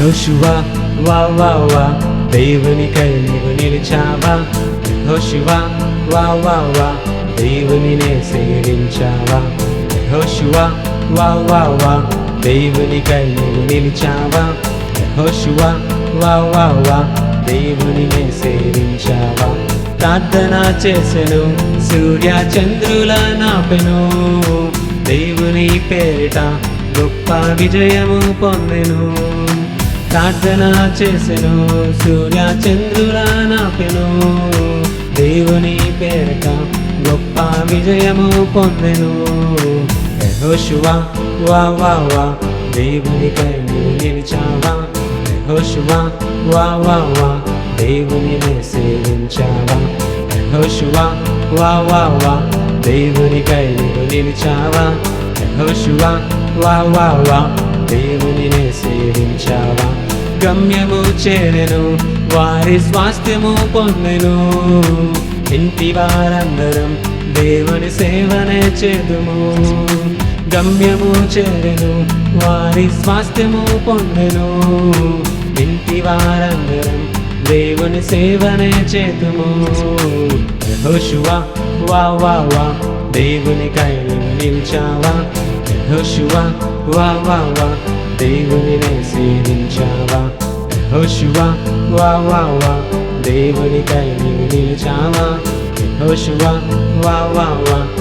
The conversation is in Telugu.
యహోశివా వా వా వా. దేవునికై నీవు నిలిచావా? యహోశివా వా వా వా. దేవునినే సేవించావా? యహోశివా వా వా వా. దేవునికై నీవు నిలిచావా? యహోశివా వా వా వా. దేవునినే సేవించావా? ప్రార్థన చేసెను సూర్య చంద్రుల నాపెను. దేవుని పేరిట గొప్ప విజయము పొందెను. ప్రార్థన చేసెను సూర్య చంద్రుల నాపెను దేవుని పేరట గొప్ప విజయము పొందెను. యహోశువా వా వా వా దేవునికై నీవు నిలిచావా. యహోశువా వా వా వా దేవుని సేవించావా యహోశువా వా వా వా దేవుని నీవు నిలిచావా. యహోశువా వా వా వా దేవునినే సేవించావా? గమ్యము చేరెను వారి స్వాస్థ్యము పొందెను. ఇంటి వారందరం దేవుని సేవనే చేదుము. గమ్యము చేరెను వారి స్వాస్థ్యము పొందెను. ఇంటి వారందరం దేవుని సేవనే చేతుము యహోషువా వా వా వా దేవునికై నీవు నిలిచావా? యెహోషువా వా వా వా దేవునినే సేవించావా యెహోషువా వా వా వా దేవునికై నీవు నిలిచావా యెహోషువా వా వా వా దేవునినే సేవించావా